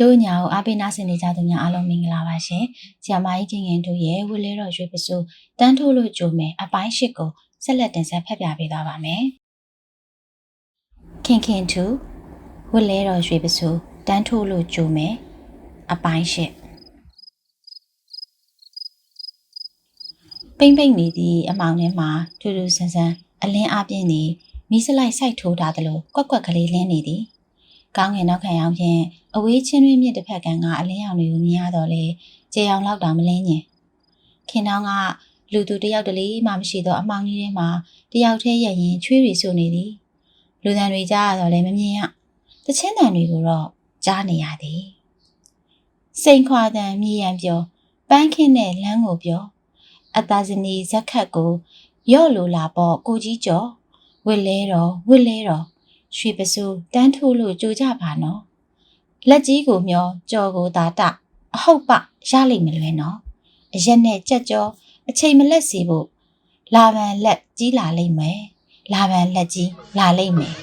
တို့ညာကိုအားပေးနာဆင်နေကြသူများအားလုံးမင်္ဂလာပါရှင်။ဆီယမကြီးချင်းရင်တို့ရဲ့ဝီလဲတော်ရွှေပစိုးတန်းထိုးလို့ကြိုမယ်အပိုင်းရှစ်ကိုဆက်လက်တင်ဆက်ဖတ်ပြပေးသွားပါမယ်။ခင်ခင်သူဝီလဲတော်ရွှေပစိုးတန်းထိုးလို့ကြိုမယ်အပိုင်းရှစ်ပိမ့်ပိမ့်နေသည့်အမောင်ထဲမှာထူးထူးဆန်းဆန်းအလင်းအပြင်းသည်မိစလိုက်စိုက်ထိုးထားသလိုကွက်ကွက်ကလေးလင်းနေသည်။ ကောင်းငင်နောက်ခံရောက်ဖြင့်အဝေးချင်းတွင်မြင့်တစ်ဖက်ကန်ကအလင်းရောင်တွေကိုမြင်ရတော့လေကြေအောင်လောက်တောင်မလင်းညင်ခင်တောင်းကလူသူတယောက်တလေမှမရှိတော့အမောင်ကြီးထဲမှာတယောက်တည်းရရင်ချွေးရီဆိုနေသည်လူတန်တွေကြားရတော့လည်းမမြင်ရတချင်းတန်တွေကိုတော့ကြားနေရသည်စိန်ခွာတန်မြေရန်ပြောပန်းခင်းတဲ့လမ်းကိုပြောအသာဇနီဇက်ခတ်ကိုရော့လိုလာပေါ့ကိုကြီးကျော်ဝစ်လဲတော့ဝစ်လဲတော့ ရွှေပစိုးတန်းထိုးလို့ကြိုကြပါနော်လက်ကြီးကိုမျောကြော်ကိုသာတအဟုတ်ပရလိမ့်မလွယ်နော်အရက်နဲ့ကြက်ကြောအချိန်မလက်စီဖို့လာဗန်လက်ကြီးလာလိမ့်မယ်လာဗန်လက်ကြီးလာလိမ့်မယ်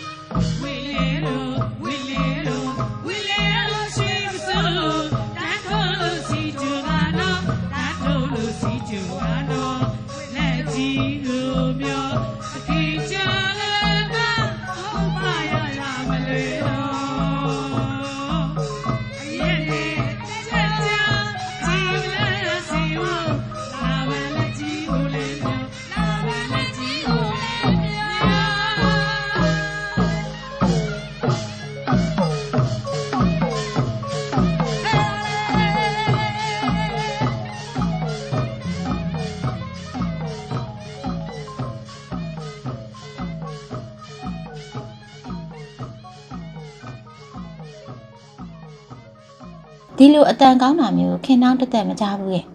လိုအတန်ကောင်းတာမျိုးခင်နှောင်းတက်တက်မကြဘူးရဲ့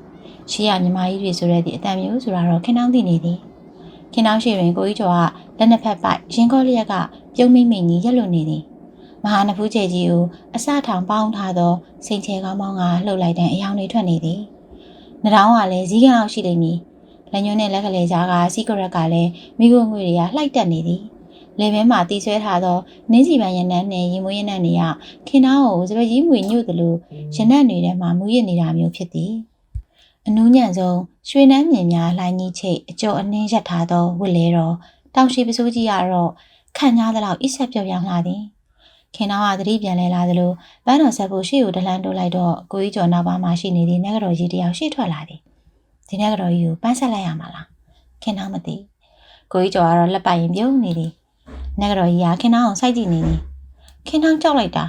ရှေးရညီမကြီးတွေဆိုတဲ့ဒီအတန်မျိုးဆိုတာတော့ခင်နှောင်းသိနေသည်ခင်နှောင်းရှိရင်ကိုကြီးကျော်ကလက်နှစ်ဖက်ပိုက်ရင်ခေါ်လျက်ကပြုံးမိမိကြီးရက်လွတ်နေသည်မဟာနဖူးကျဲကြီးကိုအစထောင်ပေါင်းထားသောစိန်ချဲကောင်းပေါင်းကလှုပ်လိုက်တဲ့အယောင်တွေထွက်နေသည်နှာတောင်းကလည်းဇီးကန်အောင်ရှိနေပြီလက်ညှိုးနဲ့လက်ကလေးကြားကစီကရက်ကလည်းမိခိုးငွေတွေကလှိုက်တက်နေသည် လေဘဲမှာတီးဆွဲထားသောနင်းစီပန်ရနန်းနဲ့ရင်မွေးရနန်းတွေကခင်နှောင်းကိုစပက်ကြီးမွေညွတ်သလိုရနက်တွေထဲမှာမူရစ်နေတာမျိုးဖြစ်သည်အနူးညံ့ဆုံးရွှေနှမ်းမြင်များလှိုင်းကြီးချိတ်အကျော်အနှင်းရက်ထားသောဝစ်လဲတော်တောင်ရှိပစိုးကြီးကတော့ခန့်ညားသလောက်အစ်ဆက်ပြော့ပြောင်းလာသည်ခင်တော်ကသတိပြန်လဲလာသလိုပန်းတော်ဆက်ဖို့ရှေ့ကိုတလန်းတိုးလိုက်တော့ကိုကြီးကျော်နောက်ပါမှရှိနေသည့်နဂတော်ကြီးတယောက်ရှေ့ထွက်လာသည်ဒီနဂတော်ကြီးကိုပန်းဆက်လိုက်ရမှာလားခင်တော်မသိကိုကြီးကျော်ကတော့လက်ပိုက်ရင်ပြုံးနေသည် နဂတော်ကြီးကခင်တော်အောင်စိုက်ကြည့်နေသည်ခင်တော်ကြောက်လိုက်တာ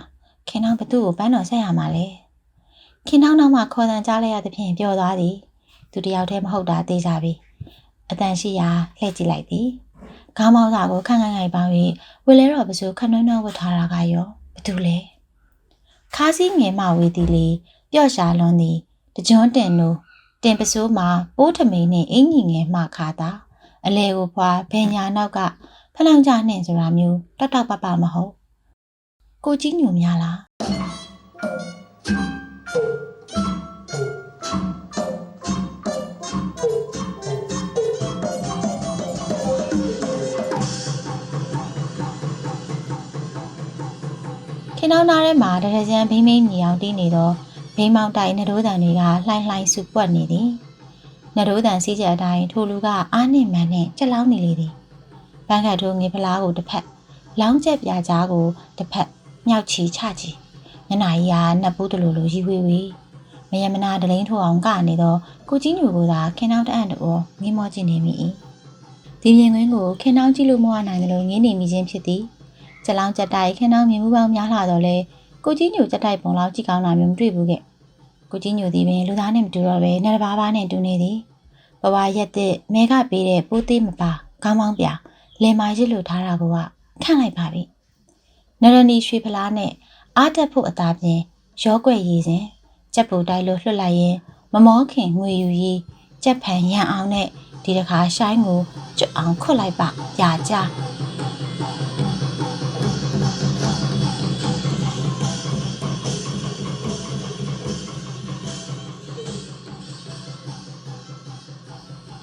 ခင်တော်ဘသူ့ကိုပန်းတော်ဆက်ရမှာလဲခင်နှောင်းနှောင်းမှခေါ်တန်ကြားလိုက်ရသဖြင့်ပျော်သွားသည်သူတယောက်တည်းမဟုတ်တာသိကြပြီအတန်ရှိရာလှည့်ကြည့်လိုက်သည်ခေါင်းမောင်းစာကိုခန့်ခန့်ခိုင်ပေါင်း၍ဝေလဲတော်ပစိုးခနှွန်းနှွန်းဝတ်ထားတာကရောဘာတူလဲခါးစည်းငယ်မှဝေသည်လေပျော့ရှာလွန်းသည်တကြွန်းတင်တို့တင်ပစိုးမှာပိုးထမိန်နှင့်အင်ကြီးငယ်မှခါတာအလဲကိုဖွာဘယ်ညာနောက်ကဖ လောင်ကြနှင့်ဆိုတာမျိုးတောက်တောက်ပပမဟုတ်ကိုကြီးညိုများလားခင်နှောင်းသားထဲမှာတရကြံဘိမ့်ဘိမ့်ညီအောင်တီးနေတော့ဘိမ့်မောင်တိုင်နှဒိုးတန်တွေကလှိုင်းလှိုင်းစုပွက်နေသည်နှဒိုးတန်စီးချက်အတိုင်းထိုလူကအားနှင့်မှန်နဲ့ကြက်လောင်းနေလေသည် ပန်းခတ်ထိုးငေဖလားကိုတစ်ဖက်လောင်းချက်ပြာကြားကိုတစ်ဖက်မြောက်ချီချချီညနာကြီးကနှပ်ပူးတလူလူရီဝေဝေမယမနာဒလိန်ထိုးအောင်ကနေတော့ကိုကြီးညိုကသာခင်နှောင်းတအံ့တော့ငင်းမောကျင်နေမိ၏ဒီမြင်ကွင်းကိုခင်နှောင်းကြည့်လို့မဝနိုင်တယ်လို့ငင်းနေမိခြင်းဖြစ်သည်ကြက်လောင်းကြက်တိုက်ခင်းနှောင်းမြင်မှုပေါင်းများလာတော့လေကိုကြီးညိုကြက်တိုက်ပုံလောက်ကြည့်ကောင်းတာမျိုးမတွေ့ဘူးခဲ့ကိုကြီးညိုဒီပင်လူသားနဲ့မတူတော့ပဲနှစ်တစ်ပါးပါးနဲ့တူနေသည်ဘဝရက်တဲ့မဲကပေးတဲ့ပိုးသေးမပါခေါင်းပေါင်းပြ လင်မာရစ်လို့ထားတာကခန့်လိုက်ပါပြီနရဏီရွှေဖလားနဲ့အားတက်ဖို့အသာပြင်ရောကွက်ရည်စဉ်ကြက်ပူတိုက်လို့လွှတ်လိုက်ရင်မမောခင်ငွေယူရီကြက်ဖန်ရန်အောင်နဲ့ဒီတစ်ခါရှိုင်းကိုကျွတ်အောင်ခွတ်လိုက်ပါကြာကြ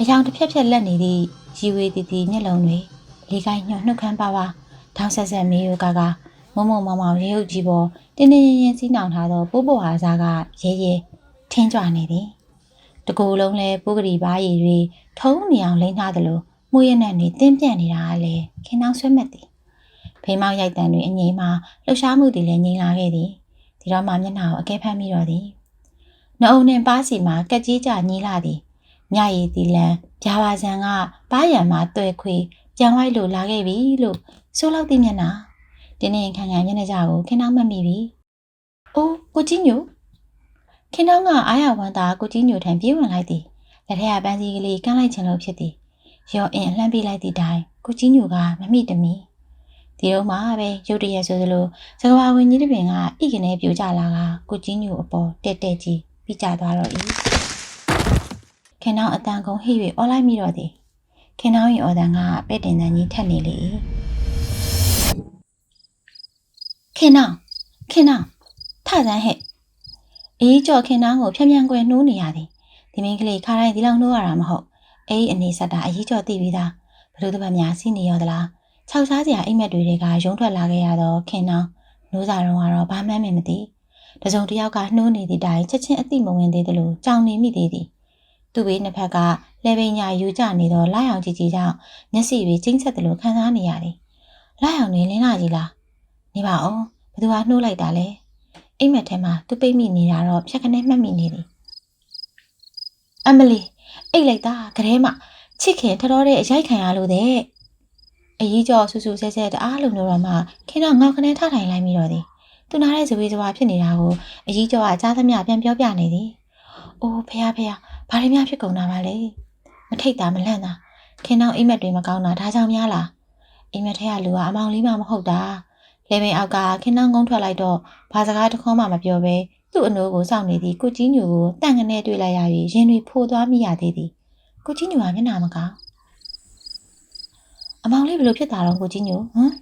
အယောင်တစ်ဖြက်ဖြက်လက်နေသည့်ရီဝေတီတီမျက်လုံးတွေ လေကိုင်းညှော်နှုတ်ခမ်းပါပါထောင်ဆက်ဆက်မေးရောကကငမုံမုံမောင်မောင်ရေဟုတ်ကြီးပေါ်တင်းတင်းရင်ရင်စီးနှောင်ထားသောပိုးပေါ်ဟာစားကရဲရဲထင်းကြွနေသည်တကူလုံးလဲပုဂ္ဂရီပါးရည်တွေထုံးနေအောင်လိမ့်ထားသလိုမှုရနဲ့နေတင်းပြန့်နေတာကလည်းခင်နှောင်းဆွဲမဲ့သည်ဖေးမောက်ရိုက်တံတွေအငိမ့်မှာလှုပ်ရှားမှုတွေလည်းငြိမ်လာခဲ့သည်ဒီတော့မှမျက်နှာကိုအကဲဖမ်းမိတော့သည်နှုံနှင်ပါးစီမှာကက်ကြီးကြညီးလာသည်မြရည်တီလန်ဂျာဝါဆန်ကပါးရံမှာတွဲခွေ ပြန်ဝိုက်လို့လာခဲ့ပြီလို့ဆိုလောက်သည်မျက်နှာတင်းနေခံခံမျက်နှာကြကိုခင်းနှောင်းမှတ်မိပြီ။အိုးကိုကြီးညိုခင်းနှောင်းကအားရဝမ်းသာကိုကြီးညိုထံပြေးဝင်လိုက်သည်။လက်ထက်ကပန်းစည်းကလေးကန်းလိုက်ခြင်းလို့ဖြစ်သည်။ရော့အင်လှမ်းပြေးလိုက်သည့်တိုင်ကိုကြီးညိုကမမိတမီ။ဒီတော့မှပဲရုတ်တရက်ဆိုသလိုစကဝါဝင်ကြီးတစ်ပင်ကဣကနေပြိုကျလာကကိုကြီးညိုအပေါ်တက်တက်ကြီးပြီးကျသွားတော့၏။ခင်းနှောင်းအတန်ကုန်ဟိ၍အော်လိုက်မိတော့သည်။ ခင်းနှောင်း၏အော်တန်ကပဲ့တင်တန်ကြီးထက်နေလေ၏။ခင်နောင်ခင်နောင်ထဆန်းဟဲ့အေးကြော်ခင်နောင်ကိုဖြံ့ဖြံ့ကွယ်နှိုးနေရသည်ဒီမင်းကလေးခါတိုင်းဒီလောက်နှိုးရတာမဟုတ်အေးအနေဆက်တာအရေးကြော်သိပြီးသားဘလို့တပတ်များစီးနေရောသလားခြောက်စားစရာအိမ်မက်တွေကရုံထွက်လာခဲ့ရတော့ခင်နောင်နှိုးစာတော့ကတော့ဘာမှန်းမမသိတစုံတစ်ယောက်ကနှိုးနေသည့်တိုင်ချက်ချင်းအတိမဝင်သေးသလိုကြောင်နေမိသေးသည် သူ့ဘေးနှစ်ဖက်ကလဲပိညာယူကျနေတော့လိုက်အောင်ကြည့်ကြည့်ကြောင့်မျက်စိတွေကျဉ်းဆက်တယ်လို့ခံစားနေရသည်လိုက်အောင်နေလင်းလာကြီးလားနေပါအောင်ဘသူကနှိုးလိုက်တာလဲအိမ်မက်ထဲမှာသူပိတ်မိနေတာတော့ဖြတ်ခနဲ့မှတ်မိနေသည်အမလီအိတ်လိုက်တာကလေးမချစ်ခင်ထတော်တဲ့အရိုက်ခံရလို့တဲ့အကြီးကျော်ဆူဆူဆဲဆဲတအားလုံးတော့မှခင်တော့ငေါက်ခနဲ့ထထိုင်လိုက်မိတော့သည်သူနားတဲ့ဇဝေဇဝါဖြစ်နေတာကိုအကြီးကျော်ကကြားသမျှပြန်ပြောပြနေသည်အိုးဖះဖះ ဘာတွေများဖြစ်ကုန်တာပါလဲမထိတ်တာမလန့်တာခင်တော့အိမ်မက်တွေမကောင်းတာဒါကြောင့်များလားအိမ်မက်ထဲကလူကအမောင်လေးမှမဟုတ်တာလေပင်အောက်ကခင်းနှောင်းကုန်းထွက်လိုက်တော့ဘာစကားတစ်ခေါမှမပြောဘဲသူ့အနိုးကိုစောင့်နေသည့်ကိုကြီးညိုကိုတန့်ကနေတွေ့လိုက်ရ၍ရင်တွေဖိုးသွားမိရသေးသည်ကိုကြီးညိုကမျက်နှာမကောင်းအမောင်လေးဘယ်လိုဖြစ်တာတော့ကိုကြီးညိုဟမ်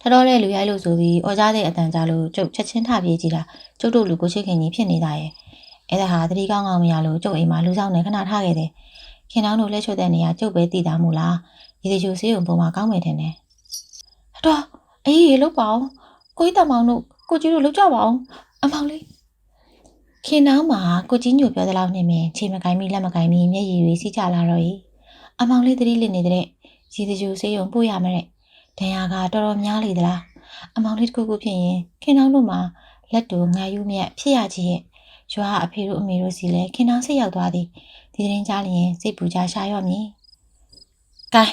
ထတော်တဲ့လူရိုက်လို့ဆိုပြီးអော်ကြားတဲ့အတန်ကြားလို့ကျုပ်ချက်ချင်းထပြေးကြည့်တာကျုပ်တို့လူကိုချစ်ခင်ကြီးဖြစ်နေတာရဲ့ အဲ့ဒါဟာသတိကောင်းကောင်းမရလို့ကျုပ်အိမ်မှာလူဆောင်နေခဏထားခဲ့တယ်ခင်နှောင်းတို့လက်ချွတ်တဲ့နေရာကျုပ်ပဲတည်တာမို့လားဒီတချိုဆေးရုံပုံမှာကောင်းမယ်ထင်တယ်ဟတော်အေးရေလုတ်ပါအောင်ကိုကြီးတမောင်တို့ကိုကြီးတို့လုတ်ကြပါအောင်အမောင်လေးခင်နောင်းမှာကိုကြီးညိုပြောသလောက်နေမြင်ချိန်မကိုင်းမိလက်မကိုင်းမိမျက်ရည်တွေစီးကြလာတော့ ਈ အမောင်လေးသတိလစ်နေတဲ့ရေတကြိုဆေးရုံပို့ရမယ်တဲ့ဒဏ်ရာကတော်တော်များလေသလားအမောင်လေးတစ်ခုခုဖြစ်ရင်ခင်နောင်းတို့မှာလက်တူငါယူမြက်ဖြစ်ရကြီးရဲ့ ရွာအဖေတို့အမေတို့စီလဲခင်နောင်းစိတ်ရောက်သွားသည်ဒီသတင်းကြားလျင်စိတ်ပူကြရှာရော့မည်ကဲ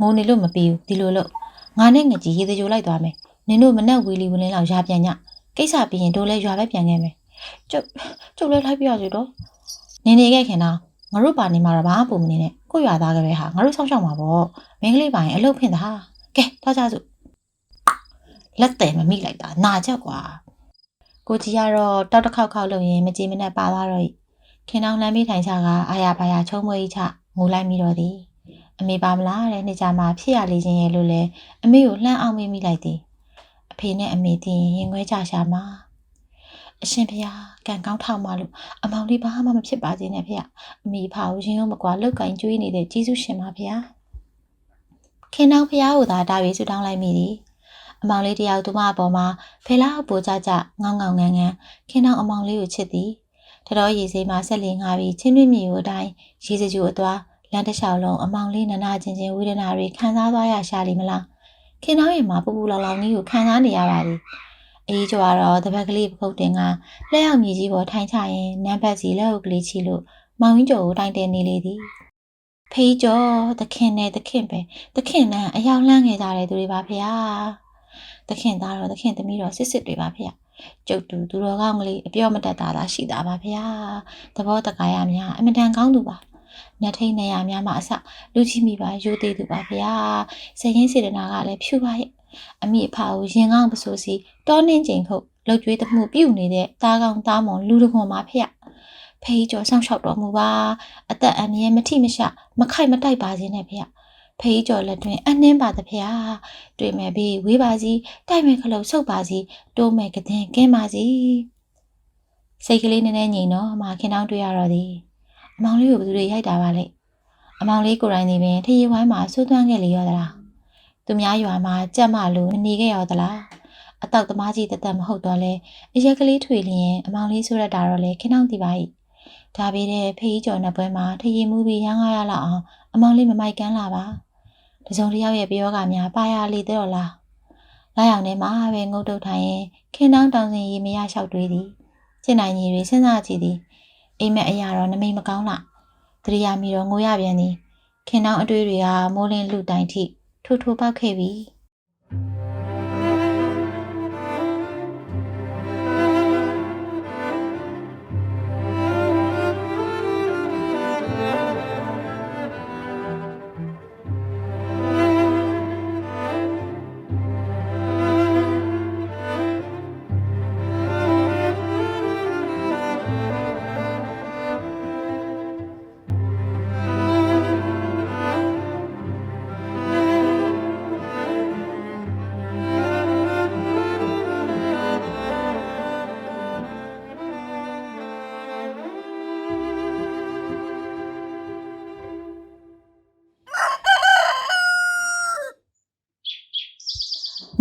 ငိုနေလို့မပြီးဘူးဒီလိုလို့ငါနဲ့ငကြီးရေတကြိုလိုက်သွားမယ်နင်တို့မနဲ့ဝီလီဝင်းလင်းလောက်ရာပြန်ညကိစ္စပြီးရင်တို့လဲရွာပဲပြန်ခဲ့မယ်ကျုပ်ကျုပ်လဲလိုက်ပြရစီတော့နေနေခဲ့ခင်တော့ငါတို့ပါနေမှာတော့ဘာမှပုံမနေနဲ့ကိုရွာသားကပဲဟာငါတို့စောင့်ရှောက်မှာပေါ့မင်းကလေးပါရင်အလုပ်ဖင်တာကဲသွားကြစို့လက်တယ်မမိလိုက်တာနာချက်ကွာ ကိုကြီးကတော့တောက်တစ်ခေါက်ခေါက်လုပ်ရင်မကြည်မနဲ့ပါသွားတော့ ਈ ခင်အောင်လမ်းမေးထိုင်ချကအာရပါရချုံမွေးချငိုလိုက်မိတော့သည်အမေပါမလားတဲ့နေ့ကြမှာဖြစ်ရလေခြင်းရဲ့လို့လဲအမေကိုလှမ်းအောင်မေးမိလိုက်သည်အဖေနဲ့အမေသိရင်ရင်ခွဲကြရှာမှာအရှင်ဖေဟာကံကောင်းထောက်မှလို့အမောင်လေးဘာမှမဖြစ်ပါစေနဲ့ဖေအမေဖာကိုရင်ရောမကွာလောက်ကင်ကျွေးနေတဲ့ကျေးဇူးရှင်ပါဖေခင်နောင်ဖေကိုသာတာပြီးဆူတောင်းလိုက်မိသည် အမောင်လေးတယောက်သူမအပေါ်မှာဖေလာအပူကြကြငောင်းငောင်းငန်းငန်းခင်နောင်အမောင်လေးကိုချစ်သည်တတော်ရည်စိမ်းမှာဆက်လင်ငါပြီးချင်းတွင်းမြေကိုအတိုင်းရေစကြိုအသွားလမ်းတစ်လျှောက်လုံးအမောင်လေးနနာချင်းချင်းဝေဒနာတွေခံစားသွားရရှာလိမ့်မလားခင်နှောင်းရင်မှာပူပူလောင်လောင်ကြီးကိုခံစားနေရပါသည်အေးကြွားတော့တပတ်ကလေးပခုတ်တင်ကလက်ရောက်မြေကြီးပေါ်ထိုင်ချရင်နံပါတ်စီလက်အုပ်ကလေးချီလို့မောင်ကြီးကျော်ကိုတိုင်တယ်နေလေသည်ဖေးကျော်သခင်နဲ့သခင်ပဲသခင်နဲ့အယောင်လှမ်းခဲ့ကြတဲ့သူတွေပါဖေဟာ သခင်သားတော့သခင်သမီးတော့စစ်စစ်တွေပါဖေဟာကျုပ်တူသူတော်ကောင်းကလေးအပြော့မတက်တာသာရှိတာပါဖေဟာသဘောတကာရများအမတန်ကောင်းသူပါညထိန်နေရများမှအစလူကြီးမိပါရိုသေးသူပါဖေဟာစရင်စေတနာကလည်းဖြူပါရဲ့အမိအဖကိုရင်ကောင်းပစိုးစီတောနှင်းချိန်ခုတ်လှုပ်ကြွေးတမှုပြုတ်နေတဲ့တားကောင်းတားမွန်လူတခွန်ပါဖေဟာဖေးကျော်ဆောင်လျှောက်တော်မူပါအသက်အန္တရာယ်မထိမရှမခိုက်မတိုက်ပါစေနဲ့ဖေ ဟာဖေးကျော်လက်တွင်အနှင်းပါသဖေဟာတွေ့မဲ့ပြီးဝေးပါစီတိုက်မဲ့ခလုတ်ဆုပ်ပါစီတိုးမဲ့ကတဲ့ကင်းပါစီစိတ်ကလေးနည်းနည်းငြိမ်တော့မှခင်တောင်းတွေ့ရတော့သည်အမောင်လေးကိုဘယ်သူတွေရိုက်တာပါလဲအမောင်လေးကိုယ်တိုင်နေပင်ထရေဝိုင်းမှာဆွသွမ်းခဲ့လေရောသလားသူများရွာမှာကြက်မလို့နေခဲ့ရောသလားအတောက်သမားကြီးတသက်မဟုတ်တော့လဲအရက်ကလေးထွေလျင်အမောင်လေးဆိုရတာတော့လေခင်းအောင်တည်ပါ၏ဒါပေတဲ့ဖေးကျော်နှစ်ပွဲမှာထရီမူပြီးရမ်းကားရလောက်အောင်အမောင်လေးမမိုက်ကန်းလာပါ တစုံတစ်ယောက်ရဲ့ပြောကများပါရလေတော့လားလာရောက်နေမှာပဲငုတ်တုတ်ထိုင်ရင်ခင်းတောင်းတောင်စင်ရီမရလျှောက်တွေးသည်ကျင်နိုင်ကြီးတွေစဉ်းစားကြည့်သည်အိမ်မက်အရာတော့နမိတ်မကောင်းလားတရိယာမီတော့ငိုရပြန်သည်ခင်တောင်းအတွေ့တွေကမိုးလင်းလူတိုင်ထိထိုးထိုးပေါက်ခဲ့ပြီ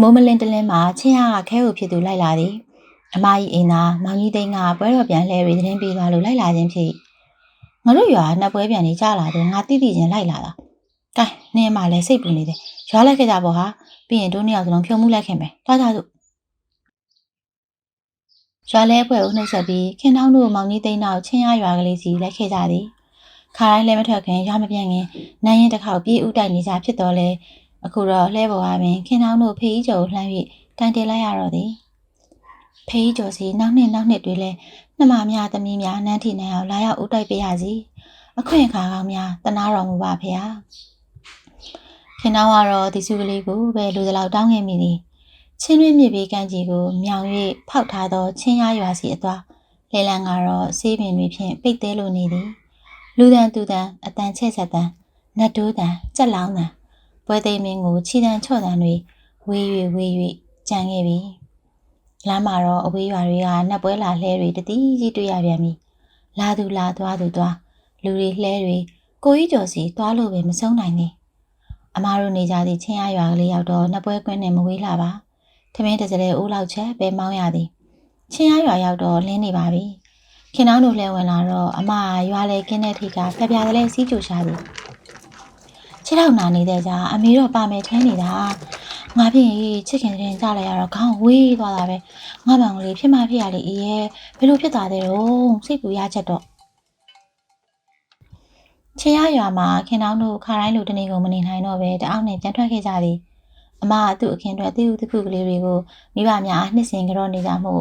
မိုးမလင်းတလင်းမှာချင်းရကခဲကိုဖြစ်သူလိုက်လာသည်အမကြီးအိမ်သာမောင်ကြီးသိန်းကပွဲတော်ပြန်လှဲပြီးသတင်းပေးသွားလို့လိုက်လာခြင်းဖြစ်ငါတို့ရွာနှစ်ပွဲပြန်နေကြလာတော့ငါတိတိချင်းလိုက်လာတာကဲနင်းမလည်းစိတ်ပူနေတယ်ရွာလိုက်ခဲ့ကြပေါ့ဟာပြီးရင်တို့နှစ်ယောက်စလုံးဖြုံမှုလိုက်ခင်မယ်တွားကြစို့ရွာလဲအဖွဲ့ကိုနှုတ်ဆက်ပြီးခင်တောင်းတို့မောင်ကြီးသိန်းနောက်ချင်းရရွာကလေးစီလိုက်ခဲ့ကြသည်ခါတိုင်းလဲမထွက်ခင်ရွာမပြန့်ခင်နိုင်ရင်တစ်ခေါက်ပြေးဥတိုက်နေကြဖြစ်တော့လဲ အခုတော့လှဲပေါ်ပါပင်ခင်တောင်းတို့ဖေးကြီးကျော်ကိုလှမ်း၍တန်တယ်လိုက်ရတော့သည်ဖေးကြီးကျော်စီနောက်နှစ်နောက်နှစ်တွေလဲနှမများသမီးများနန်းထီနိုင်အောင်လာရောက်ဦးတိုက်ပေးရစီအခွင့်အခါကောင်းများတနာတော်မူပါဖေဟာခင်တောင်းကတော့ဒီစုကလေးကိုပဲလူသလောက်တောင်းခဲ့မိသည်ချင်းရွေးမြစ်ဘေးကမ်းခြေကိုမြောင်၍ဖောက်ထားသောချင်းရရွာစီအသွားလေလံကတော့ဆေးပင်တွေဖြင့်ပိတ်သေးလိုနေသည်လူတန်သူတန်အတန်ချက်ဆက်တန်နတ်တိုးတန်ကြက်လောင်းတန် ပွဲသိမ်းမင်းကိုခြိတန်းချော့တန်းတွေဝေး၍ဝေး၍ကြံခဲ့ပြီလမ်းမှာတော့အဝေးရွာတွေကနှက်ပွဲလာလှဲတွေတတိကြီးတွေ့ရပြန်ပြီလာသူလာသွားသူသွားလူတွေလှဲတွေကိုကြီးကျော်စီသွားလို့ပဲမဆုံးနိုင်နေအမားတို့နေကြသည့်ချင်းရရွာကလေးရောက်တော့နှက်ပွဲကွင်းနဲ့မဝေးလာပါထမင်းတစ်စလဲအိုးလောက်ချက်ပဲမောင်းရသည်ချင်းရရွာရောက်တော့လင်းနေပါပြီခင်နှောင်းတို့လှဲဝင်လာတော့အမရွာလေကင်းတဲ့ထိကဖျားဖျားကလေးစီးကြိုရှာသည် ခြေထောက်နာနေတဲ့ကြာအမေတော့ပါမယ်ထမ်းနေတာငါဖြစ်ရင်ချစ်ခင်တဲ့ကြလိုက်ရတော့ခေါင်းဝေးသွားတာပဲငါမောင်လေးဖြစ်မှဖြစ်ရလေအေးရဲ့ဘယ်လိုဖြစ်သွားသေးတော့စိတ်ပူရချက်တော့ချေရရွာမှာခင်တောင်းတို့ခါတိုင်းလိုတနေကုန်မနေနိုင်တော့ပဲတအောက်နဲ့ပြန်ထွက်ခဲ့ကြသည်အမကသူ့အခင်တို့အသေးဥတခုကလေးတွေကိုမိဘများနှစ်စဉ်ကြောနေကြမှု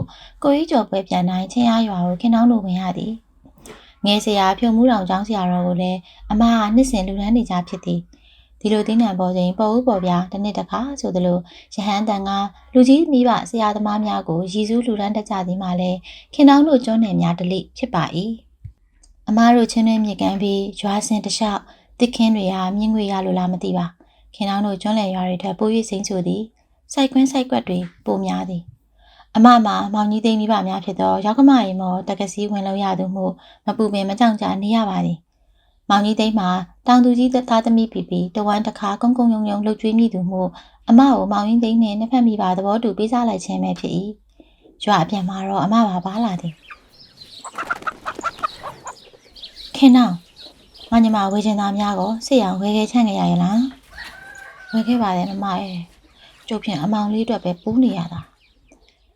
ကိုကြီးကျော်ပွဲပြန်တိုင်းချင်းရရွာကိုခင်တောင်းတို့ဝင်ရသည်ငယ်စရာဖြုံမှုတောင်ကျောင်းစရာတော်ကိုလည်းအမကနှစ်စဉ်လူထမ်းနေကြဖြစ်သည် ဒီလိုတင်းနံပေါ်ချိန်ပေါ်ဦးပေါ်ပြတစ်နှစ်တစ်ခါဆိုသလိုရဟန်းတန်ကလူကြီးမိဘဆရာသမားများကိုရည်စူးလူတန်းတတ်ကြသည်မှလည်းခင်တောင်းတို့ကျွန်းနယ်များတလိဖြစ်ပါ၏အမားတို့ချင်းတွင်းမြေကမ်းပြီးရွာစင်တလျှောက်တစ်ခင်းတွေဟာမြင့်ငွေရလိုလားမသိပါခင်တောင်းတို့ကျွန်းလယ်ရွာတွေထက်ပို၍စိမ့်ဆိုသည်စိုက်ခွင်းစိုက်ကွက်တွေပိုများသည်အမမှာမောင်ကြီးသိမ်းမိဘများဖြစ်သောရောက်ကမရီမောတက္ကစီဝင်လို့ရသူမှုမပူပင်မကြောက်ကြနေရပါသည် မောင်ကြီးသိန်းမှာတောင်သူကြီးသားသမီးပီပီတဝမ်းတစ်ခါကုန်းကုန်းယုံယုံလှုပ်ကြွေးမိသူမှုအမကိုမောင်ကြီးသိန်းနဲ့နှစ်ဖက်မိပါသဘောတူပေးစားလိုက်ခြင်းပဲဖြစ်၏ကြွအပြန်မှာတော့အမပါပါလာသည်ခင်နောင်ငါညီမဝေချင်သားများကိုစိတ်အောင်ဝဲခဲချန့်ကြရရလားဝဲခဲ့ပါတယ်မမရဲ့ကျုပ်ဖြင့်အမောင်လေးအတွက်ပဲပူးနေရတာ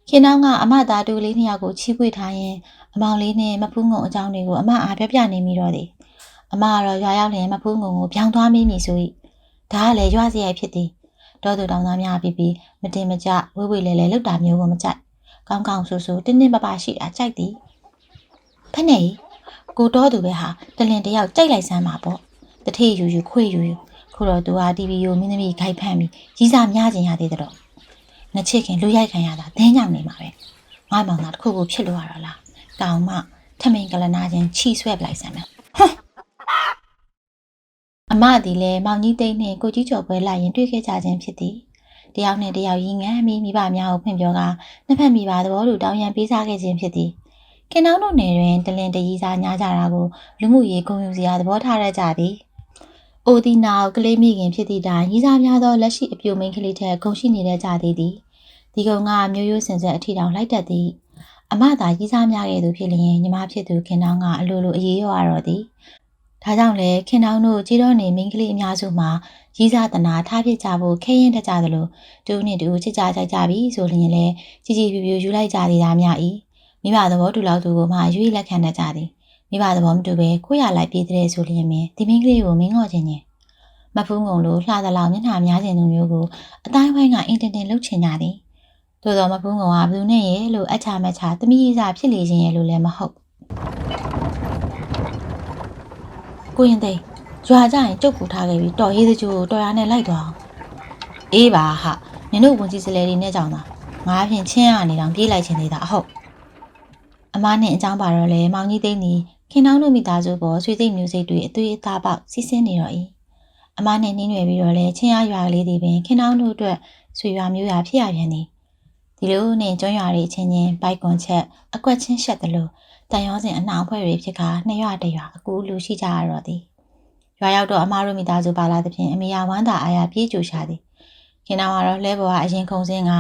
ခင်နောင်ကအမသားတူလေးနှစ်ယောက်ကိုချီးပွေထားရင်အမောင်လေးနဲ့မဖူးငုံအကြောင်းတွေကိုအမအားပြပြနေမိတော့သည် အမကတော့ရွာရောက်လျင်မဖူးငုံကိုပြောင်းသွားမိမည်ဆို၏ဒါကလည်းရွာစရိုက်ဖြစ်သည်တောသူတောင်သားများပြီးပြီးမတင်မကြဝေးဝေးလဲလဲလောက်တာမျိုးကိုမကြိုက်ကောင်းကောင်းဆူဆူတင်းတင်းပပရှိတာကြိုက်သည်ဖက်နေကိုတော်သူပဲဟာတလင်တယောက်ကြိုက်လိုက်စမ်းပါပေါ့တထေးယူယူခွေယူယူခုတော့သူဟာ TV ကိုမင်းသမီးခိုက်ဖမ်းပြီးကြီးစားများကျင်ရသေးတယ်တော့နှစ်ချစ်ခင်လူရိုက်ခံရတာဒင်းကြောင်နေမှာပဲငါမောင်သားတစ်ခုခုဖြစ်လို့ရတော့လားတောင်မှထမင်ကလနာချင်းချီဆွဲပလိုက်စမ်းမယ် အမသည်လည်းမောင်ကြီးသိန်းနှင့်ကိုကြီးကျော်ပွဲလိုက်ရင်တွေ့ခဲ့ကြခြင်းဖြစ်သည်တယောက်နဲ့တယောက်ရင်းငမ်းပြီးမိဘများကိုဖွင့်ပြောကနှစ်ဖက်မိဘသဘောတူတောင်းရန်ပေးစားခဲ့ခြင်းဖြစ်သည်ခင်နှောင်းတို့နယ်တွင်တလင်တရီစားညားကြတာကိုလူမှုရေးဂုဏ်ယူစရာသဘောထားရကြသည်အိုဒီနာကိုကလေးမိခင်ဖြစ်သည့်တိုင်ကြီးစားများသောလက်ရှိအပြိုမိန်ကလေးထက်ဂုံရှိနေတဲ့ကြသေးသည်ဒီကုံကမျိုးရိုးစင်ဆက်အထီတောင်လိုက်တတ်သည်အမသာကြီးစားများခဲ့သူဖြစ်လျင်ညီမဖြစ်သူခင်တောင်းကအလိုလိုအေးရောရတော့သည် ဒါကြောင့်လေခင်တောင်းတို့ကြီးတော်နေမိန်ကလေးအများစုမှာကြီးစားတနာထားဖြစ်ကြဖို့ခဲရင်တတ်ကြသလိုတူနှင့်တူချစ်ကြကြကြပြီဆိုလျင်လေကြီးကြီးပြူပြူယူလိုက်ကြသေးတာများ၏မိဘသဘောတူလောက်သူကိုမှရွေးလက်ခံတတ်ကြသည်မိဘသဘောမတူပဲကိုရလိုက်ပြေးတဲ့ဆိုလျင်ပင်ဒီမိန်းကလေးကိုမင်းငေါ့ခြင်းချင်းမဖူးငုံလိုလှသလောက်မျက်နှာများခြင်းသူမျိုးကိုအတိုင်းဝိုင်းကအင်တင်တင်လှုပ်ချင်ကြသည်သို့တော်မဖူးငုံကဘသူနဲ့ရဲ့လို့အချာမချာတမိရေးစားဖြစ်လေခြင်းရဲ့လို့လည်းမဟုတ် ကိုရင်သိန်းရွာကြရင်ကြုတ်ကူထားခဲ့ပြီးတော်ရေးစကြိုးကိုတော်ရနဲ့လိုက်သွားအောင်အေးပါဟာနင်တို့ဝင်ကြီးစလဲတွေနဲ့ကြောင်သာငါအပြင်ချင်းရနေတော့ပြေးလိုက်ခြင်းသေးတာအဟုတ်အမားနဲ့အကြောင်းပါတော့လေမောင်ကြီးသိန်းဒီခင်နှောင်းတို့မိသားစုပေါ်ဆွေစိတ်မျိုးစိတ်တွေအသွေးအသားပေါက်စီးဆင်းနေတော့၏အမားနဲ့နှင်းရွယ်ပြီးတော့လေချင်းရရွာကလေးတွေပင်ခင်နှောင်းတို့အတွက်ဆွေရွာမျိုးရွာဖြစ်ရပြန်သည်ဒီလိုနဲ့ကျွန်းရွာတွေချင်းချင်းဘိုက်ကွန်ချက်အကွက်ချင်းရှက်တယ်လို့ တန်ရောစင်အနှောင်ဖွဲ့တွေဖြစ်ကနှစ်ရွာတစ်ရွာအကူလူရှိကြရတော့သည်ရွာရောက်တော့အမားတို့မိသားစုပါလာသဖြင့်အမေရဝမ်းသာအားရပြေးကြိုရှာသည်ခင်နှောင်းကတော့လဲပေါ်ကအရင်ခုံစင်းက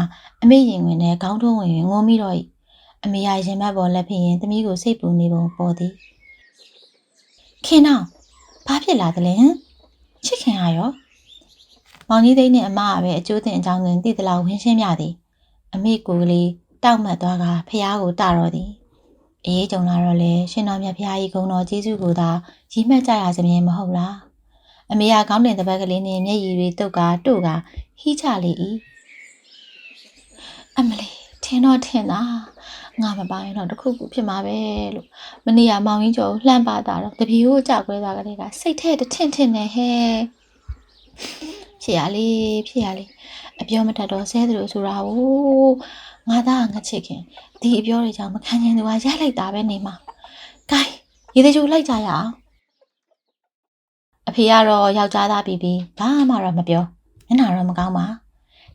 အမေရင်ဝင်နဲ့ခေါင်းထုံးဝင်ဝင်ငုံမိတော့၏အမေရရင်မက်ပေါ်လက်ဖြစ်ရင်သမီးကိုစိတ်ပူနေပုံပေါ်သည်ခင်နောင်ဘာဖြစ်လာသလဲဟင်ချစ်ခင်ရရောမောင်ကြီးသိန်းနဲ့အမကပဲအကျိုးတင်အကြောင်းစဉ်တည်တလောက်ဝင်းရှင်းပြသည် အမေကိုကလေးတောက်မှတ်သွားကဖះကိုတတော့သည် အေးကြုံလာတော့လေရှင်တော်မြတ်ဖះကြီးဂုံတော်ကျေးဇူးကိုသာရီးမှတ်ကြရစမြင်မဟုတ်လားအမေကကောင်းတင်တပတ်ကလေးနဲ့မျက်ရည်တွေတုတ်ကတို့ကဟီးချလေ၏အမလေးထင်တော့ထင်တာငါမပါရင်တော့တစ်ခုခုဖြစ်မှာပဲလို့မနေ့ကမောင်ကြီးကျော်ကိုလှမ်းပါတာတော့တပီကိုကြောက်ခွဲသွားကလေးကစိတ်ထဲတထင်ထင်နေဟဲ့ဖြစ်ရလေးဖြစ်ရလေးအပြောမတတ်တော့ဆဲသလိုဆိုတာဟိုး ငါသားငါချစ်ခင်ဒီအပြောတွေကြောင့်မခံချင်သူကရိုက်လိုက်တာပဲနေမှာဂိုင်းရေတကြိုလိုက်ကြရအောင်အဖေကတော့ယောက်ျားသားပြီးပြီးဘာမှတော့မပြောမျက်နှာတော့မကောင်းပါ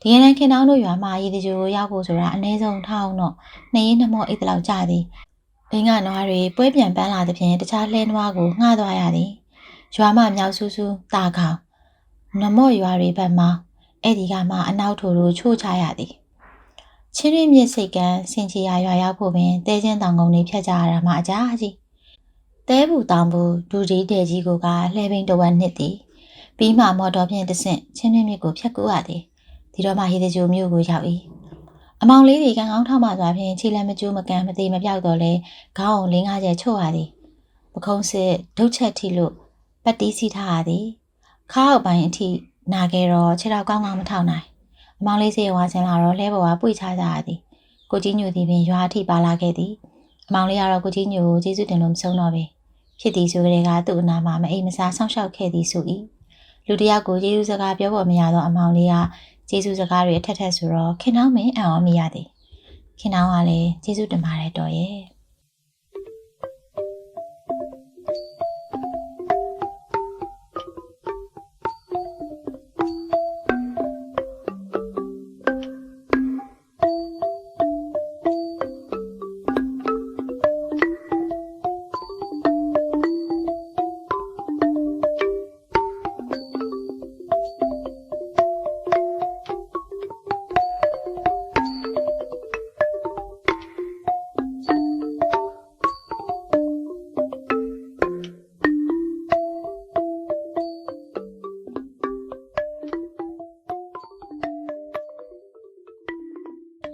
ဒီရင်ခင်တောင်းတို့ရွာမှာရေတကြိုကိုရောက်ဖို့ဆိုတာအနည်းဆုံးထောင်းတော့နှစ်ရင်းနှမောအိတ်တလောက်ကြသည်။လင်းကနွားတွေပွဲပြန်ပန်းလာသဖြင့်တခြားလှဲနွားကိုငှသွားရသည်။ရွာမမြောက်ဆူဆူတာခေါင်နမော့ရွာတွေဘက်မှအဲ့ဒီကမှအနောက်ထိုတို့ချို့ချရသည်။ ချင်းရင်းမြစ်စိတ်ကန်းစင်ချီယာရွာရောက်ဖို့ပင်တဲချင်းတောင်ကုန်တွေဖြတ်ကြရတာမှအကြာကြီး။တဲဘူးတောင်ဘူးဒူဒီတဲကြီးကိုကလှဲပိန်တဝက်နှစ်သည်။ပြီးမှမော်တော်ဖြင့်တဆင့်ချင်းရင်းမြစ်ကိုဖြတ်ကူရသည်။ဒီတော့မှဟေတဂျိုမြို့ကိုရောက်၏။အမောင်လေးတွေကကောင်းထောက်မှသွားဖြင့်ခြေလည်းမကျိုးမကန်မသေးမပြောက်တော့လဲခေါင်းအောင်လင်းကားကျချုတ်ရသည်ပခုံးစစ်ဒုတ်ချက်ထိလို့ပတ်တီးစီထားရသည်ခါအောက်ပိုင်းအထိနာခဲ့တော့ခြေထောက်ကောင်းကောင်းမထောက်နိုင် အမောင်လေးစေဝါဆင်းလာတော့လဲပေါ်ကပွေချကြရသည်ကိုကြီးညိုသည်ပင်ရွာအထိပါလာခဲ့သည်အမောင်လေးကတော့ကိုကြီးညိုကိုကျေးဇူးတင်လို့မဆုံးတော့ပေဖြစ်သည်ဆိုကြတဲ့ကသူ့အနာမှာမအိမ်မစားဆောင်းရှောက်ခဲ့သည်ဆို၏လူတစ်ယောက်ကိုကျေးဇူးစကားပြောဖို့မရတော့အမောင်လေးကကျေးဇူးစကားတွေအထက်ထက်ဆိုတော့ခင်နှောင်းမင်းအံ့ဩမိရသည်ခင်နှောင်းကလည်းကျေးဇူးတင်ပါတယ်တော်ရဲ့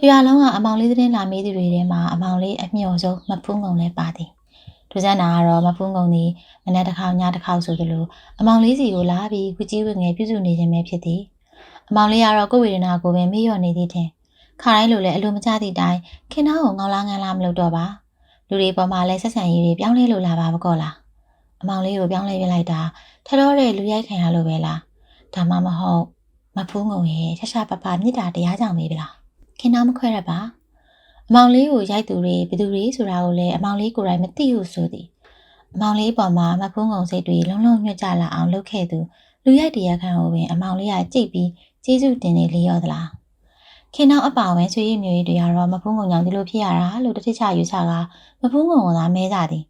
တရားလုံးကအမောင်လေးသတင်းလာမေးသူတွေထဲမှာအမောင်လေးအမျှော်ဆုံးမဖူးငုံလည်းပါသည်ဒုစန္နာကတော့မဖူးငုံသည်မနက်တစ်ခေါက်ညတစ်ခေါက်ဆိုသလိုအမောင်လေးစီကိုလာပြီးခုကြီးဝင်ငယ်ပြုစုနေခြင်းပဲဖြစ်သည်အမောင်လေးကတော့ကိုယ်ဝေဒနာကိုပင်မေ့လျော့နေသည်ထင်ခါတိုင်းလိုလည်းအလိုမကျသည့်တိုင်ခင်နှောင်းကိုငေါလာငန်းလာမလုပ်တော့ပါလူတွေပေါ်မှာလည်းဆက်ဆံရေးတွေပြောင်းလဲလို့လာပါမကောလားအမောင်လေးကိုပြောင်းလဲပြလိုက်တာထတော့တဲ့လူရိုက်ခံရလို့ပဲလားဒါမှမဟုတ်မဖူးငုံရဲ့ရှာရှာပပမြစ်တာတရားကြောင့်မေးပလား ခင်နာမခွဲရပါအမောင်လေးကိုရိုက်သူတွေဘယ်သူတွေဆိုတာကိုလည်းအမောင်လေးကိုယ်တိုင်မသိဘူးဆိုသည်အမောင်လေးပေါ်မှာမဖုံးငုံစိတ်တွေလုံးလုံးညွတ်ကြလာအောင်လုပ်ခဲ့သူလူရိုက်တရားခံကိုပင်အမောင်လေးကကြိတ်ပြီးကျေးဇူးတင်နေလေရောသလားခင်နောက်အပါဝင်ဆွေရည်မျိုးရည်တွေကတော့မဖုံးငုံကြောင့်ဒီလိုဖြစ်ရတာလို့တတိချယူဆကမဖုံးငုံကသာမဲကြသည်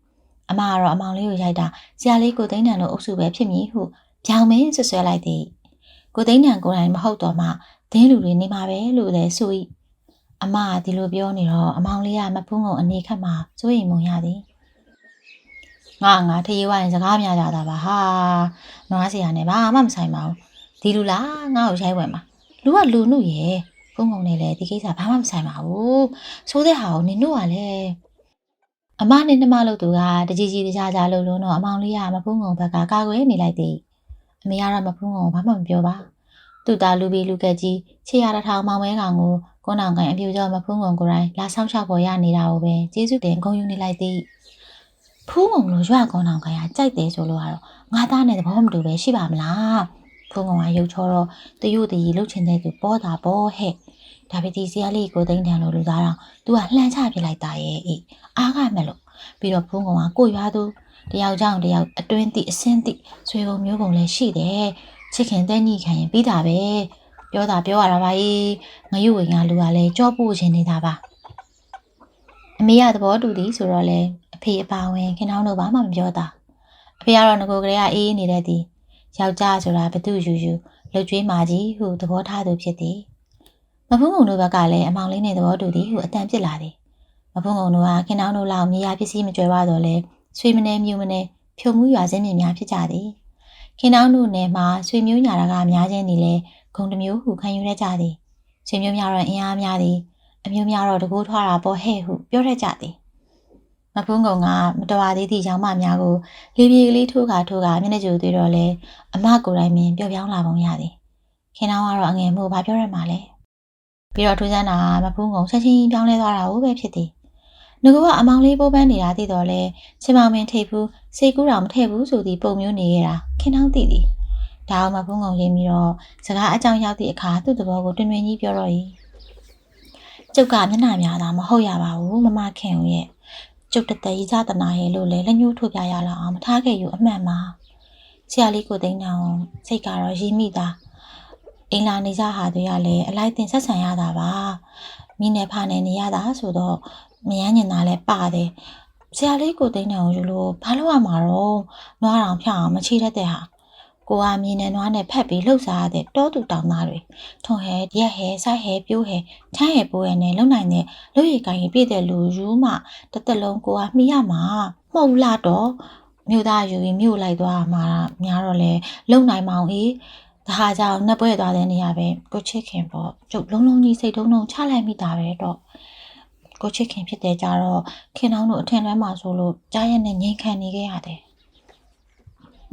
အမကတော့အမောင်လေးကိုရိုက်တာဆရာလေးကိုသိန်းတန်လို့အုပ်စုပဲဖြစ်မည်ဟုပြောင်းမင်းဆွဆွဲလိုက်သည်ကိုသိန်းတန်ကိုယ်တိုင်မဟုတ်တော့မှဒင်းလူတွေနေမှာပဲလို့လည်းဆို၏ အမကဒီလိုပြောနေတော့အမောင်လေးကမဖုံးကုန်အနေခက်မှာစိုးရိမ်မုံရသည်ငါငါထရေဝိုင်းစကားများကြတာပါဟာနွားစရာနဲ့ဘာမှမဆိုင်ပါဘူးဒီလူလားငါ့ကိုရိုက်ဝဲမှာလူကလူနုရဲ့ဖုံးကုန်နဲ့လည်းဒီကိစ္စဘာမှမဆိုင်ပါဘူးဆိုးတဲ့ဟာကိုနင်တို့ကလည်းအမနဲ့နှမလို့သူကတကြီးကြီးတကြားကြားလို့လုံးတော့အမောင်လေးကမဖုံးကုန်ဘက်ကကာကွယ်နေလိုက်သည်အမေကတော့မဖုံးအောင်ဘာမှမပြောပါသူ့သားလူပြီးလူကက်ကြီးခြေရတစ်ထောင်မောင်ဝဲကောင်ကို ကိုနောင်ကန်အပြူကျော်မဖုံးကုန်ကိုယ်တိုင်လာဆောင်ချပေါ်ရနေတာကိုပဲကျေးဇူးတင်ဂုဏ်ယူနေလိုက်သည်ဖုံးကုန်လို့ရွာကောနောင်ကန်ကကြိုက်တယ်ဆိုလို့ကတော့ငါသားနဲ့သဘောမတူပဲရှိပါမလားဖုံးကုန်ကရုပ်ချောတော့တရွတရီလှုပ်ချင်တဲ့သူပေါ်တာပေါ်ဟဲ့ဒါပေဒီစီယာလေးကိုသိန်းတန်လို့လူသားတော့သူကလှမ်းချပြလိုက်တာရဲ့အေးအားကမဲ့လို့ပြီးတော့ဖုံးကုန်ကကိုရွာသူတယောက်ကြောင့်တယောက်အတွင်းတိအစင်းတိဆွေကုန်မျိုးကုန်လည်းရှိတယ်ချစ်ခင်တဲ့ညီခံရင်ပြီးတာပဲ ပြောတာပြောရတာပါကြီးငရုဝင်ကလူကလည်းကြောပို့ချင်နေတာပါအမေကသဘောတူသည်ဆိုတော့လေအဖေအပါဝင်ခင်နှောင်းတို့ဘာမှမပြောတာအဖေကတော့ငကိုကလေးကအေးနေတဲ့သည်ယောက်ျားဆိုတာဘသူယူယူလှုပ်ကြွေးမာကြီးဟုသဘောထားသူဖြစ်သည်မဖုံးကုံတို့ဘက်ကလည်းအမောင်လေးနဲ့သဘောတူသည်ဟုအတန်ပြစ်လာသည်မဖုံးကုံတို့ကခင်နှောင်းတို့လောက်မြေယာပစ္စည်းမကြွယ်ဝတော့လဲဆွေမနေမြူမနေဖြုံမှုရွာစင်းမြင်များဖြစ်ကြသည်ခင်နှောင်းတို့နယ်မှာဆွေမျိုးညာတာကအများချင်းနေလဲ ဂုံတစ်မျိုးဟုခံယူရကြသည်ဆွေမျိုးများတော့အင်အားများသည်အမျိုးများတော့တကိုးထွားတာပေါ့ဟဲ့ဟုပြောရကြသည်မဖုံးကုံကမတော်သေးသည့်ရောင်းမများကိုလေပြေကလေးထိုးကထိုးကမျက်နှာကြိုသေးတော့လဲအမကိုယ်တိုင်ပင်ပျော်ပြောင်းလာပုံရသည်ခင်နှောင်းကတော့အငယ်မို့ဘာပြောရမှာလဲပြီးတော့ထူးဆန်းတာကမဖုံးကုံချက်ချင်းပြောင်းလဲသွားတာဟုတ်ပဲဖြစ်သည်ငကူကအမောင်လေးပိုးပန်းနေတာသိတော့လဲချင်မောင်မင်းထိတ်ဘူးစိတ်ကူးတော်မထည့်ဘူးဆိုသည်ပုံမျိုးနေရတာခင်နှောင်းသိသည် ဒါအောင်မဖုံးကုံရင်းပြီးတော့စကားအကြောင်းရောက်သည့်အခါသူ့သဘောကိုတွင်တွင်ကြီးပြောတော့၏ကျုပ်ကမျက်နှာများတာမဟုတ်ရပါဘူးမမခင်ဦးရဲ့ကျုပ်တသက်ဤစားတနာရဲ့လို့လဲလက်ညှိုးထုတ်ပြရလောက်အောင်မထားခဲ့ယူအမှန်ပါဆရာလေးကိုသိန်းတောင်စိတ်ကတော့ရီးမိတာအင်လာနေကြဟာတွေကလည်းအလိုက်တင်ဆက်ဆံရတာပါမိနဲ့ဖာနဲ့နေရတာဆိုတော့မယမ်းညင်တာလဲပါတယ်ဆရာလေးကိုသိန်းတောင်ယူလို့ဘာလို့ရမှာတော့နွားတောင်ဖြောင်းအောင်မချီတတ်တဲ့ဟာ ကိုကမြင်းနဲ့နွားနဲ့ဖက်ပြီးလှုပ်ရှားရတဲ့တောသူတောင်သားတွေထုံဟဲရက်ဟဲဆိုင်ဟဲပြိုးဟဲထမ်းဟဲပိုးဟဲနဲ့လုံနိုင်တဲ့လူရီကိုင်ပြည့်တဲ့လူယူမှတစ်သက်လုံးကိုကမှီရမှာမဟုတ်လားတော့မြို့သားယူပြီးမြို့လိုက်သွားမှာများတော့လဲလုံနိုင်မောင်အေးဒါဟာကြောင့်နှက်ပွဲသွားတဲ့နေရာပဲကိုချစ်ခင်ပေါ့ကျုပ်လုံးလုံးကြီးစိတ်ထုံးထုံချလိုက်မိတာပဲတော့ကိုချစ်ခင်ဖြစ်တဲ့ကြတော့ခင်နှောင်းတို့အထင်လွဲမှာဆိုလို့ကြားရက်နဲ့ငိမ့်ခံနေခဲ့ရတယ်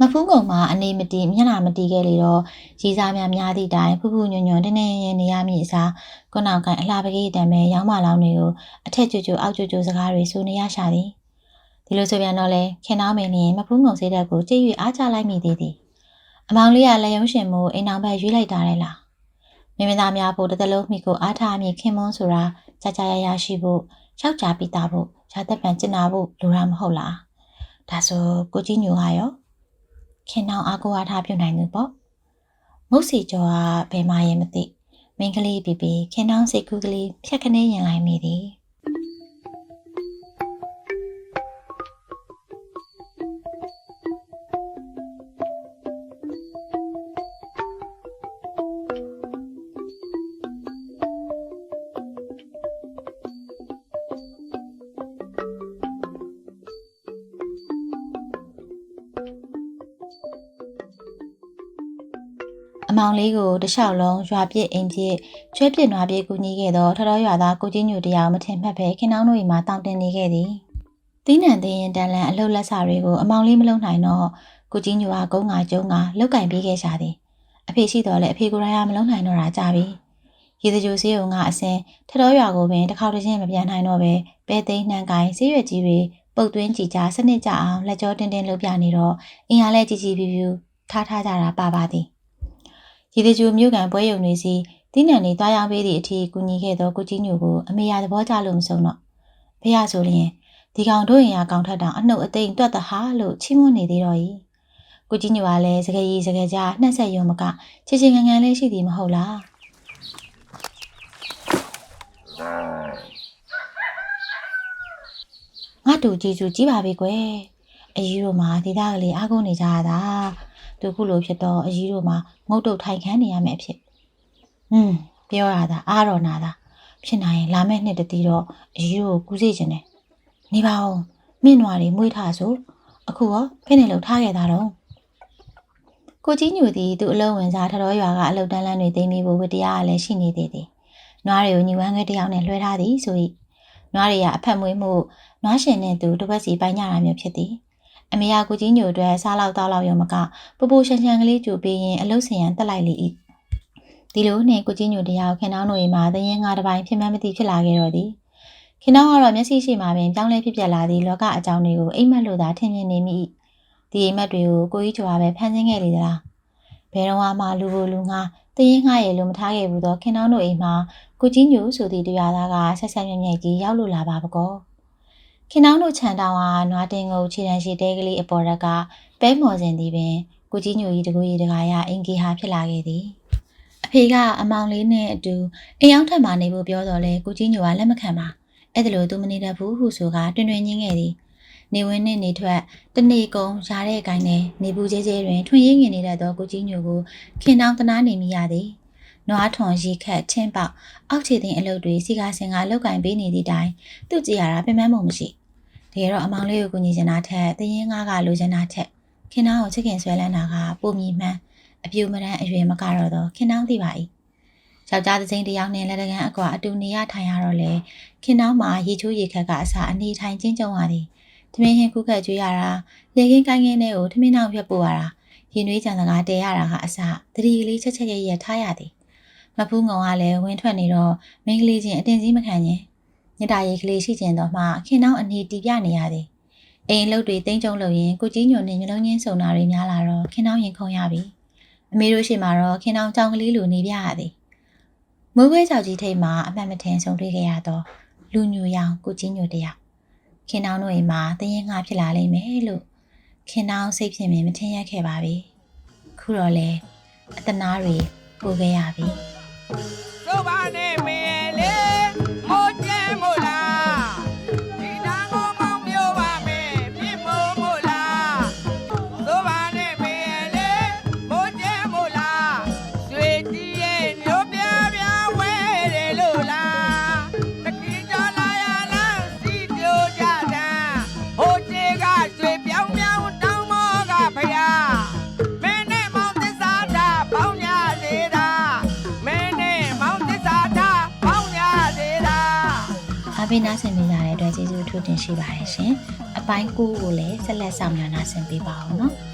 မဖူးကုံမှာအနေမတီမျက်နှာမတီခဲ့လေတော့ရီစားများများသည့်တိုင်ဖူးဖူးညွန့်ညွန့်တင်းတင်းရင်နေရမည်အစားကိုနောက်ကန်အလှပကြီးတံမဲ့ရောင်းမလောင်းတွေကိုအထက်ကျကျအောက်ကျကျစကားတွေဆိုနေရရှာသည်ဒီလိုဆိုပြန်တော့လဲခင်နှောင်းမင်းလျင်မဖူးကုံစေးတဲ့ကိုကြည့်၍အားကြလိုက်မိသေးသည်အမောင်လေးကလက်ရုံးရှင်မို့အိမ်အောင်ဘက်ရွေးလိုက်တာလေလားမိမသားများဖို့တစ်သလုံးမိကိုအားထားမိခင်မွန်းဆိုတာကြာကြာရရရှိဖို့ယောက်ျားပိတာဖို့ဇာတက်ပံကျင်နာဖို့လိုတာမဟုတ်လားဒါဆိုကိုကြီးညိုဟာရော ခင်နှောင်းအားကိုအားထားပြုနိုင်သူပေါ့မုတ်စီကျော်ကဘယ်မှရင်မသိမင်းကလေးပြပြခင်နှောင်းစိတ်ကူးကလေးဖြတ်ခနဲရင်လိုက်မိသည် မောင်လေးကိုတလျှောက်လုံးရွာပြစ်အိမ်ပြစ်ကျွဲပြစ်နွားပြစ်ကူညီခဲ့တော့ထတော်ရွာသားကိုကြီးညိုတရားမထင်မှတ်ပဲခင်နှောင်းတို့အိမ်မှာတောင်းတင်နေခဲ့သည်။တီးနံသေးရင်တန်လန်အလုတ်လက်စာတွေကိုအမောင်လေးမလုံနိုင်တော့ကိုကြီးညိုကဂုံးငါကျုံးငါလောက်ကင်ပေးခဲ့ရှာသည်။အဖေရှိတော်လဲအဖေကိုယ်တိုင်ကမလုံနိုင်တော့တာကြပြီ။ရေတကြိုစေးုံကအစင်ထတော်ရွာကိုပင်တစ်ခေါက်တစ်ချင်းမပြန်နိုင်တော့ပဲပဲသိန်းနှန်းကိုင်းဆေးရွက်ကြီးတွေပုတ်သွင်းကြည်ကြစနစ်ကြအောင်လက်ကြောတင်းတင်းလုပ်ပြနေတော့အင်အားလဲကြည်ကြည်ပြူပြူထားထားကြတာပါပါသည်။ ရည်တကြိုမြို့ကန်ပွဲရုံတွေစီတင်းနံနေတွားရောင်းပေးသည့်အထိကူညီခဲ့သောကိုကြီးညိုကိုအမေရသဘောကျလို့မဆုံးတော့ဖေရဆိုလျင်ဒီကောင်တို့ရင်ရကောင်ထက်တောင်အနှုတ်အသိမ့်တွတ်တဟာလို့ချီးမွမ်းနေသေးတော့၏ကိုကြီးညိုကလည်းစကကြီးစကကြားနှက်ဆက်ရုံမကချစ်ချင်းငန်းငန်းလေးရှိသည်မဟုတ်လားငါတူကြည်စုကြီးပါပြီကွယ်အကြီးတို့မှာဒီသားကလေးအားကိုးနေကြရတာ သူခုလိုဖြစ်တော့အကြီးတို့မှာငုတ်တုတ်ထိုင်ခန်းနေရမယ်အဖြစ်อืมပြောရတာအားတော်နာတာဖြစ်နိုင်ရင်လာမယ့်နှစ်တည်းတော့အကြီးတို့ကိုကူးစေခြင်းနဲ့နေပါဦးမင်းနွားတွေမွေးထားဆိုအခုရောဖဲ့နေလို့ထားခဲ့တာတော့ကိုကြီးညူသည်သူ့အလုံးဝင်စားထတော်ရွာကအလုတ်တန်းလန်းတွေသိမ်းပြီးဖို့ဝတ္တရားကလည်းရှိနေသေးတယ်နွားတွေကိုညီဝမ်းကတယောက်နဲ့လွှဲထားသည်ဆို၏နွားတွေကအဖက်မွေးမှုနွားရှင်နဲ့သူတစ်ပတ်စီပိုင်းကြတာမျိုးဖြစ်သည် အမေကကိုကြီးညိုအတွက်စားလောက်တောက်လောက်ရုံမကပူပူရှန်ရှန်ကလေးကြိုပေးရင်အလုတ်ဆင်ရန်တက်လိုက်လေ၏ဒီလိုနဲ့ကိုကြီးညိုတယောက်ခင်နှောင်းတို့အိမ်မှာသရင်ငါတစ်ပိုင်းဖြစ်မှန်းမသိဖြစ်လာခဲ့တော့သည်ခင်နှောင်းကတော့မျက်စိရှိမှပင်ပြောင်းလဲဖြစ်ပြလာသည့်လောကအကြောင်းတွေကိုအိမ်မက်လို့သာထင်မြင်နေမိ၏ဒီအိမ်မက်တွေကိုကိုကြီးကျော်ကပဲဖန်ဆင်းခဲ့လေသလားဘယ်တော့မှလူကိုလူငါသရင်ငါရဲ့လိုမထားခဲ့ဘူးတော့ခင်နှောင်းတို့အိမ်မှာကိုကြီးညိုဆိုသည့်တရားသားကဆက်ဆက်မြဲမြဲကြီးရောက်လို့လာပါပကော ခင်နှောင်းတို့ခြံတောင်ဟာနွားတင်ကိုခြေတန်းရှိတဲကလေးအပေါ်ရက်ကပဲမော်စင်သည်ပင်ကိုကြီးညိုကြီးတကူကြီးတကာရအင်ဂီဟာဖြစ်လာခဲ့သည်အဖေကအမောင်လေးနဲ့အတူအိမ်အောင်ထက်မှနေဖို့ပြောတော့လဲကိုကြီးညိုကလက်မခံပါအဲ့ဒါလို့သူမနေတတ်ဘူးဟုဆိုကတွင်တွင်ညင်းခဲ့သည်နေဝင်းနဲ့နေထွက်တနေ့ကုန်ရာတဲ့အကိုင်းနဲ့နေပူကျဲကျဲတွင်ထွင်ရင်းငင်နေတတ်သောကိုကြီးညိုကိုခင်နှောင်းတနာနေမိရသည်နွားထွန်ရီခတ်ထင်းပေါက်အောက်ခြေသိမ်းအလုပ်တွေစီကားစင်ကလောက်ကင်ပေးနေသည့်တိုင်သူ့ကြည်ရတာပင်ပန်းမှုမရှိ တကယ်တော့အမောင်လေးကိုကူညီချင်တာထက်တရင်ငါးကလိုချင်တာထက်ခင်နှောင်းကိုချစ်ခင်ဆွဲလန်းတာကပုံမြည်မှန်းအပြူမတန်းအရွယ်မကတော့တော့ခင်နှောင်းသိပါ၏ယောက်ျားတစ်စိမ်းတစ်ယောက်နဲ့လက်တကန်းအကွာအတူနေရထိုင်ရတော့လေခင်နှောင်းမှာရေချိုးရေခက်ကအစာအနေထိုင်ချင်းကြုံရသည်ထမင်းဟင်းကုခက်ကျွေးရတာလေကင်းကိုင်းကင်းနဲ့ကိုထမင်းနောက်ဖြတ်ပို့ရတာရင်နွေးကြံစကားတဲရတာကအစာတတိကလေးချက်ချက်ရရထားရသည်မဖူးငုံကလည်းဝင်ထွက်နေတော့မင်းကလေးချင်းအတင်စည်းမခံရင် မြတ်တာရေကလေးရှိကျင်တော့မှခင်နှောင်းအနေတီးပြနေရသည်အိမ်အလုပ်တွေတင်းကြုံလို့ရင်ကိုကြီးညိုနဲ့ညလုံးချင်းစုံတာတွေများလာတော့ခင်နှောင်းရင်ခုန်ရပြီအမေတို့ရှိမှတော့ခင်နှောင်းကြောင်ကလေးလိုနေပြရသည်မိုးခွဲကြောက်ကြီးထိတ်မှာအမှတ်မထင်ဆုံတွေ့ခဲ့ရတော့လူညိုရောင်ကိုကြီးညိုတယောက်ခင်နှောင်းတို့အိမ်မှာတရင်ငါဖြစ်လာလိမ့်မယ်လို့ခင်နှောင်းစိတ်ဖြစ်မြင်မထင်ရခဲ့ပါပြီခုတော့လေအတနာတွေပို့ခဲ့ရပြီဆိုပါနဲ့မင်း တဲ့အတွက်ကျေးဇူးအထူးတင်ရှိပါတယ်ရှင်။အပိုင်း9ကိုလည်းဆက်လက်ဆောင်များနားဆင်ပေးပါအောင်နော်။